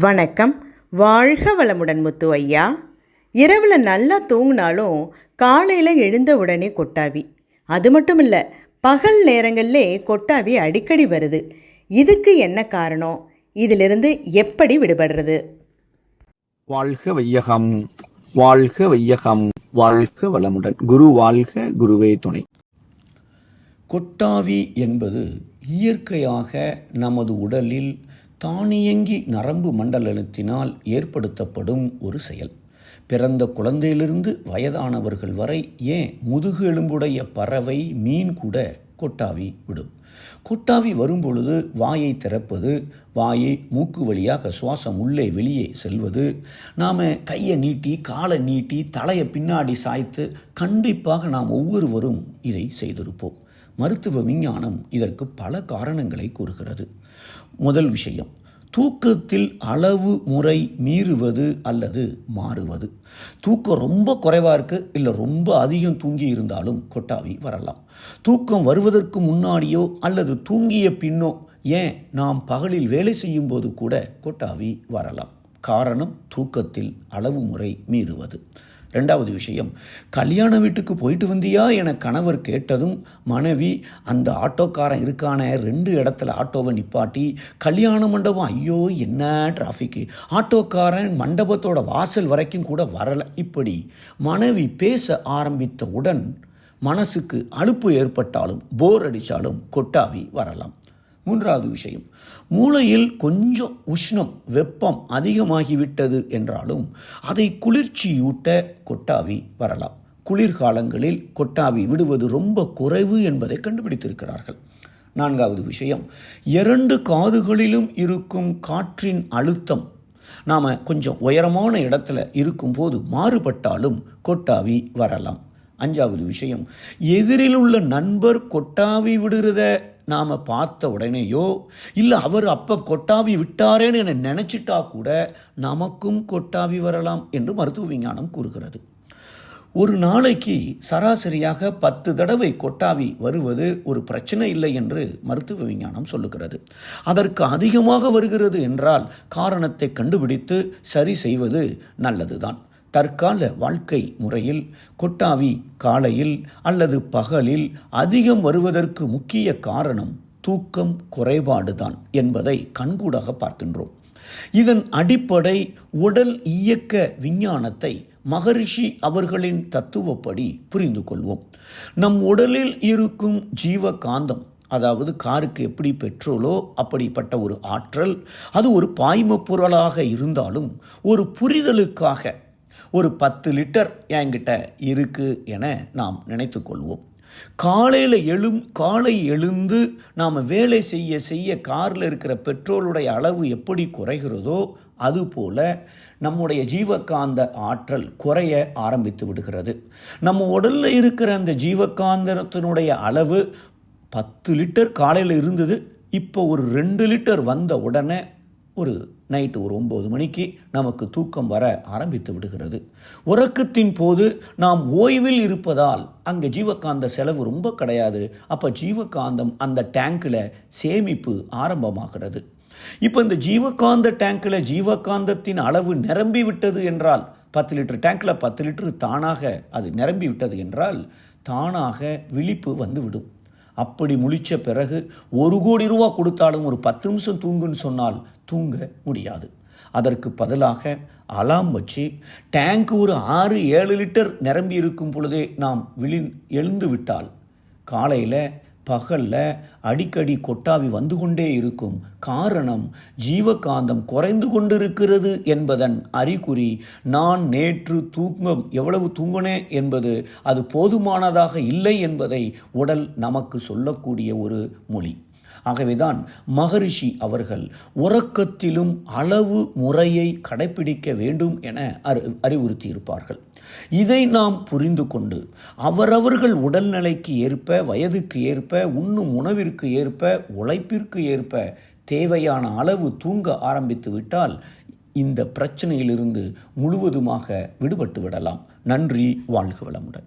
வணக்கம். வாழ்க வளமுடன் முத்து ஐயா. இரவில் நல்லா தூங்கினாலும் காலையில் எழுந்த உடனே கொட்டாவி. அது மட்டும் இல்லை பகல் நேரங்களிலே கொட்டாவி அடிக்கடி வருது. இதுக்கு என்ன காரணம்? இதிலிருந்து எப்படி விடுபடுறது? வாழ்க வையகம். வாழ்க வையகம். வாழ்க வளமுடன். குரு வாழ்க குருவே துணை. கொட்டாவி என்பது இயற்கையாக நமது உடலில் தானியங்கி நரம்பு மண்டலத்தினால் ஏற்படுத்தப்படும் ஒரு செயல். பிறந்த குழந்தையிலிருந்து வயதானவர்கள் வரை ஏன் முதுகு எலும்புடைய பறவை மீன் கூட கொட்டாவி விடும்? கொட்டாவி வரும்பொழுது வாயை திறப்பது வாயை மூக்கு வழியாக சுவாசம் உள்ளே வெளியே செல்வது நாம் கையை நீட்டி காலை நீட்டி தலையை பின்னாடி சாய்த்து கண்டிப்பாக நாம் ஒவ்வொருவரும் இதை செய்திருப்போம். மருத்துவ விஞ்ஞானம் இதற்கு பல காரணங்களை கூறுகிறது. முதல் விஷயம் தூக்கத்தில் அளவு முறை மீறுவது அல்லது மாறுவது. தூக்கம் ரொம்ப குறைவாக இருக்குது இல்லை ரொம்ப அதிகம் தூங்கி இருந்தாலும் கொட்டாவி வரலாம். தூக்கம் வருவதற்கு முன்னாடியோ அல்லது தூங்கிய பின்னோ ஏன் நாம் பகலில் வேலை செய்யும் போது கூட கொட்டாவி வரலாம். காரணம் தூக்கத்தில் அளவு முறை மீறுவது. ரெண்டாவது விஷயம் கல்யாண வீட்டுக்கு போயிட்டு வந்தியா என கணவர் கேட்டதும் மனைவி அந்த ஆட்டோக்காரன் இருக்கான ரெண்டு இடத்துல ஆட்டோவை நிப்பாட்டி கல்யாண மண்டபம் ஐயோ என்ன டிராஃபிக்கு ஆட்டோக்காரன் மண்டபத்தோட வாசல் வரைக்கும் கூட வரலை. இப்படி மனைவி பேச ஆரம்பித்தவுடன் மனசுக்கு அலுப்பு ஏற்பட்டாலும் போர் அடித்தாலும் கொட்டாவி வரலாம். மூன்றாவது விஷயம். மூளையில் கொஞ்சம் உஷ்ணம் வெப்பம் அதிகமாகிவிட்டது என்றாலும் அதை குளிர்ச்சியூட்ட கொட்டாவி வரலாம். குளிர்காலங்களில் கொட்டாவி விடுவது ரொம்ப குறைவு என்பதை கண்டுபிடித்திருக்கிறார்கள். நான்காவது விஷயம் இரண்டு காதுகளிலும் இருக்கும் காற்றின் அழுத்தம். நாம் கொஞ்சம் உயரமான இடத்துல இருக்கும்போது மாறுபட்டாலும் கொட்டாவி வரலாம். அஞ்சாவது விஷயம் எதிரில் உள்ள நண்பர் கொட்டாவி விடுறத நாம் பார்த்த உடனேயோ இல்லை அவர் அப்போ கொட்டாவி விட்டாரேன்னு என நினச்சிட்டா கூட நமக்கும் கொட்டாவி வரலாம் என்று மருத்துவ விஞ்ஞானம் கூறுகிறது. ஒரு நாளைக்கு சராசரியாக பத்து தடவை கொட்டாவி வருவது ஒரு பிரச்சனை இல்லை என்று மருத்துவ விஞ்ஞானம் சொல்லுகிறது. அதற்கு அதிகமாக வருகிறது என்றால் காரணத்தை கண்டுபிடித்து சரி செய்வது நல்லதுதான். தற்கால வாழ்க்கை முறையில் கொட்டாவி காலையில் அல்லது பகலில் அதிகம் வருவதற்கு முக்கிய காரணம் தூக்கம் குறைபாடுதான் என்பதை கண்கூடாக பார்க்கின்றோம். இதன் அடிப்படை உடல் இயக்க விஞ்ஞானத்தை மகரிஷி அவர்களின் தத்துவப்படி புரிந்து கொள்வோம். நம் உடலில் இருக்கும் ஜீவ காந்தம் அதாவது காருக்கு எப்படி பெட்ரோலோ அப்படிப்பட்ட ஒரு ஆற்றல் அது ஒரு பாய்ம பொருளாக இருந்தாலும் ஒரு புரிதலுக்காக ஒரு பத்து லிட்டர் என்கிட்ட இருக்குது என நாம் நினைத்து கொள்வோம். காலையில் எழும் காலை எழுந்து நாம் வேலை செய்ய செய்ய காரில் இருக்கிற பெட்ரோலுடைய அளவு எப்படி குறைகிறதோ அதுபோல நம்முடைய ஜீவகாந்த ஆற்றல் குறைய ஆரம்பித்து விடுகிறது. நம்ம உடலில் இருக்கிற அந்த ஜீவகாந்தத்தினுடைய அளவு பத்து லிட்டர் காலையில் இருந்தது இப்போ ஒரு ரெண்டு லிட்டர் வந்த உடனே ஒரு நைட்டு ஒரு ஒம்பது மணிக்கு நமக்கு தூக்கம் வர ஆரம்பித்து விடுகிறது. உறக்கத்தின் போது நாம் ஓய்வில் இருப்பதால் அங்கே ஜீவகாந்த செலவு ரொம்ப கிடையாது. அப்போ ஜீவகாந்தம் அந்த டேங்கில் சேமிப்பு ஆரம்பமாகிறது. இப்போ இந்த ஜீவகாந்த டேங்கில் ஜீவகாந்தத்தின் அளவு நிரம்பி விட்டது என்றால் பத்து லிட்டர் டேங்கில் பத்து லிட்டர் தானாக அது நிரம்பி விட்டது என்றால் தானாக விழிப்பு வந்துவிடும் அப்படி முழித்த பிறகு ஒரு கோடி ரூபா கொடுத்தாலும் ஒரு பத்து நிமிஷம் தூங்குன்னு சொன்னால் தூங்க முடியாது. அதற்கு பதிலாக அலாம் வச்சு டேங்க் ஒரு ஆறு ஏழு லிட்டர் நிரம்பி இருக்கும் பொழுதே நாம் விழி எழுந்து விட்டால் காலையில் பகலில் அடிக்கடி கொட்டாவி வந்து கொண்டே இருக்கும் காரணம் ஜீவகாந்தம் குறைந்து கொண்டிருக்கிறது என்பதன் அறிகுறி நான் நேற்று தூங்கம் எவ்வளவு தூங்கினேன் என்பது அது போதுமானதாக இல்லை என்பதை உடல் நமக்கு சொல்லக்கூடிய ஒரு மொழி. ஆகவேதான் மகரிஷி அவர்கள் உறக்கத்திலும் அளவு முறையை கடைபிடிக்க வேண்டும் என அறி அறிவுறுத்தியிருப்பார்கள். இதை நாம் புரிந்து கொண்டு அவரவர்கள் உடல்நிலைக்கு ஏற்ப வயதுக்கு ஏற்ப உண்ணும் உணவிற்கு ஏற்ப உழைப்பிற்கு ஏற்ப தேவையான அளவு தூங்க ஆரம்பித்து விட்டால் இந்த பிரச்சனையிலிருந்து முழுவதுமாக விடுபட்டு விடலாம். நன்றி வாழ்க வளமுடன்.